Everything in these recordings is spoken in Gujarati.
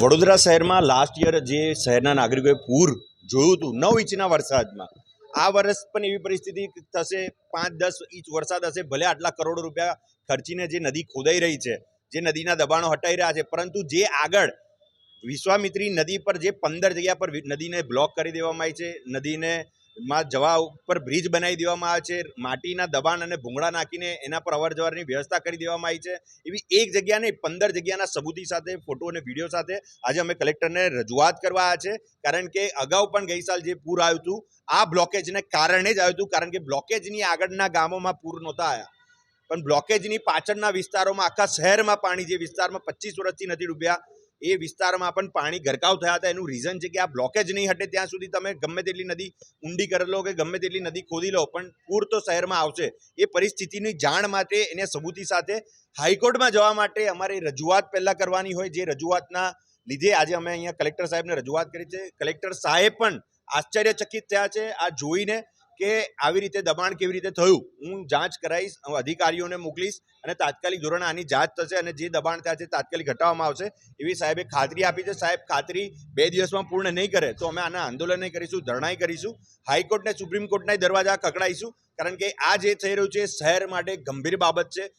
વડોદરા શહેરમાં લાસ્ટ યર જે શહેરના નાગરિકોએ પૂર જોયું હતું, નવ ઇંચના વરસાદમાં. આ વર્ષ પણ એવી પરિસ્થિતિ થશે, પાંચ, દસ ઇંચ વરસાદ હશે, ભલે આટલા કરોડો રૂપિયા ખર્ચીને જે નદી ખોદાઈ રહી છે, જે નદીના દબાણો હટાઈ રહ્યા છે, પરંતુ જે આગળ વિશ્વામિત્રી નદી પર જે પંદર જગ્યા પર નદીને બ્લોક કરી દેવામાં આવી છે, નદીને માં જવા ઉપર બ્રિજ બનાવી દેવામાં આવે છે, માટીના દબાણ અને ભૂંગળા નાખીને એના પર અવર જવરની વ્યવસ્થા કરી દેવામાં આવી છે. એવી એક જગ્યા નહીં, પંદર જગ્યાના સબૂતી સાથે, ફોટો અને વીડિયો સાથે આજે અમે કલેક્ટરને રજૂઆત કરવા આવ્યા છે. કારણ કે અગાઉ પણ ગઈ સાલ જે પૂર આવ્યું હતું, આ બ્લોકેજને કારણે જ આવ્યું હતું, કારણ કે બ્લોકેજની આગળના ગામોમાં પૂર નહોતા આવ્યા. પણ બ્લોકેજની પાછળના વિસ્તારોમાં, આખા શહેરમાં પાણી જે વિસ્તારમાં પચીસ વર્ષથી નથી ડૂબ્યા એ વિસ્તારમાં પણ પાણી ગરકાવ થયા હતા. એનું રીઝન છે કે આ બ્લોકેજ નહીં હટે ત્યાં સુધી તમે ગમે તેટલી નદી ઊંડી કરી લો કે ગમે તેટલી નદી ખોદી લો, પણ પૂર તો શહેરમાં આવશે. એ પરિસ્થિતિની જાણ માટે એને સબૂતી સાથે હાઈકોર્ટમાં જવા માટે અમારે રજૂઆત પહેલાં કરવાની હોય. જે રજૂઆતના લીધે આજે અમે અહીંયા કલેક્ટર સાહેબને રજૂઆત કરી છે. કલેક્ટર સાહેબ પણ આશ્ચર્યચકિત થયા છે. આ જોઈને કે આવી રીતે દબાણ કેવી રીતે થયું? હું જાંચ કરાવીશ હું અધિકારીઓને મોકલીશ અને તાત્કાલિક ધોરણે આની જાંચ થશે અને જે દબાણ થયા છે તાત્કાલિક હટાવવામાં આવશે. એવી સાહેબે ખાતરી આપી છે. સાહેબ, ખાતરી બે દિવસમાં પૂર્ણ નહીં કરે તો અમે આના આંદોલન કરીશું ધરણાઈ કરીશું, હાઈકોર્ટને, સુપ્રીમ કોર્ટના દરવાજા ખકડાઈશું કારણ કે આ જે થઈ રહ્યું છે શહેર માટે ગંભીર બાબત છે.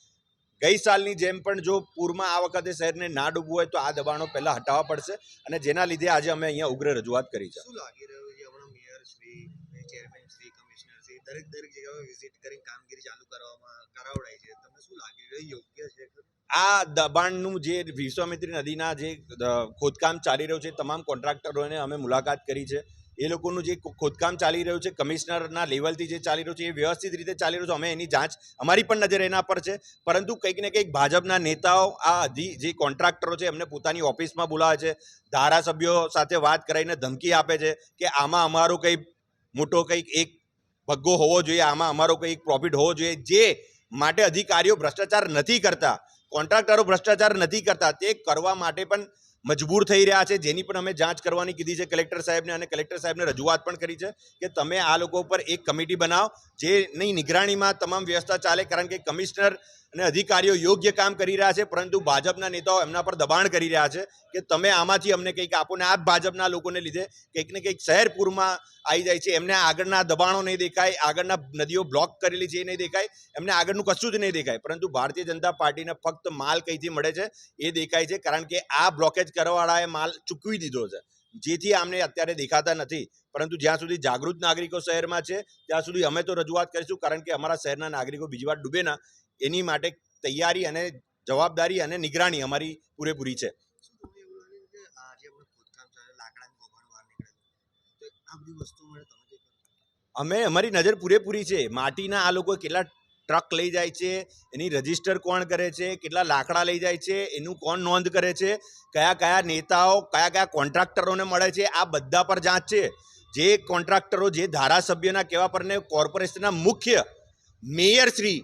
ગઈ સાલની જેમ પણ જો પૂરમાં આ વખતે શહેરને ના ડૂબવું હોય તો આ દબાણો પહેલાં હટાવવા પડશે અને જેના લીધે આજે અમે અહીંયા ઉગ્ર રજૂઆત કરી છે. શું લાગી રહ્યું છે મેયર શ્રી દરેક દરેક જગ્યાએ વિઝિટ કરીને કામગીરી ચાલુ કરવામાં કરાવડાય છે. તમને શું લાગી? રહ્યું યોગ્ય છે? આ દબાણનું જે વિશ્વામિત્રી નદીના જે ખોદકામ ચાલી રહ્યું છે તમામ કોન્ટ્રાક્ટરોને અમે મુલાકાત કરી છે. એ લોકોનું જે ખોદકામ ચાલી રહ્યું છે, કમિશનરના લેવલથી જે ચાલી રહ્યું છે, એ વ્યવસ્થિત રીતે ચાલી રહ્યું છે. અમે એની જાંચ અમારી પણ નજર એના પર છે. પરંતુ કંઈક ને કંઈક ભાજપના નેતાઓ, આ જે કોન્ટ્રાક્ટરો છે, એમને પોતાની ઓફિસમાં બોલાવે છે. ધારાસભ્યો સાથે વાત કરાવીને ધમકી આપે છે કે આમાં અમારો કંઈ મોટો કંઈક એક ભગ્ગો હોવો જોઈએ. આમાં અમારો કંઈક પ્રોફિટ હોવો જોઈએ. જે માટે અધિકારીઓ ભ્રષ્ટાચાર નથી કરતા કોન્ટ્રાક્ટરો ભ્રષ્ટાચાર નથી કરતા, તે કરવા માટે પણ મજબૂર થઈ રહ્યા છે. જેની પણ અમે જાંચ કરવાની કીધી છે કલેક્ટર સાહેબને અને કલેક્ટર સાહેબને રજૂઆત પણ કરી છે કે તમે આ લોકો પર એક કમિટી બનાવો. જેની નિગરાણીમાં તમામ વ્યવસ્થા ચાલે. કારણ કે કમિશનર અને અધિકારીઓ યોગ્ય કામ કરી રહ્યા છે, પરંતુ ભાજપના નેતાઓ એમના પર દબાણ કરી રહ્યા છે કે તમે આમાંથી અમને કંઈક આપો ને આ ભાજપના લોકોને લીધે કંઈક ને કંઈક શહેર પૂરમાં આવી જાય છે, એમને આગળના દબાણો નહીં દેખાય, આગળના નદીઓ બ્લોક કરેલી છે એ નહીં દેખાય, એમને આગળનું કશું જ નહીં દેખાય, પરંતુ ભારતીય જનતા પાર્ટીને ફક્ત માલ કઈથી મળે છે એ દેખાય છે, કારણ કે આ બ્લોકેજ કરવાવાળાએ માલ ચૂકવી દીધો છે. જેથી આમને અત્યારે દેખાતા નથી. પરંતુ જ્યાં સુધી જાગૃત નાગરિકો શહેરમાં છે ત્યાં સુધી અમે તો રજૂઆત કરીશું કારણ કે અમારા શહેરના નાગરિકો બીજી વાર ડૂબે ના એની માટે તૈયારી અને જવાબદારી અને નિગરાણી અમારી પૂરેપૂરી છે. અમે અમારી નજર પૂરેપૂરી છે. માટીના આ લોકો કેટલા ટ્રક લઈ જાય છે, એની રજિસ્ટર કોણ કરે છે, કેટલા લાકડા લઈ જાય છે, એનું કોણ નોંધ કરે છે, કયા કયા નેતાઓ, કયા કયા કોન્ટ્રાક્ટરોને મળે છે, આ બધા પર જાંચ છે. જે કોન્ટ્રાક્ટરો, જે ધારાસભ્યના કહેવા પરને કોર્પોરેશનના મુખ્ય મેયર શ્રી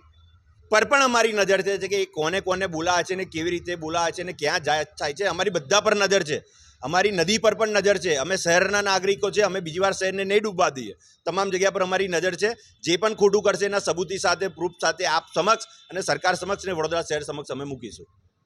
પર પણ અમારી નજર છે, કે કોને કોને બોલાવે છે ને કેવી રીતે બોલાવે છે ને ક્યાં જાય, થાય છે, અમારી બધા પર નજર છે. અમારી નદી પર પણ નજર છે. અમે શહેરના નાગરિકો છે. અમે બીજી વાર શહેરને નહીં ડૂબવા દઈએ. તમામ જગ્યા પર અમારી નજર છે. જે પણ ખોટું કરશે એના સબૂતી સાથે, પ્રૂફ સાથે આપ સમક્ષ અને સરકાર સમક્ષ ને વડોદરા શહેર સમક્ષ અમે મૂકીશું.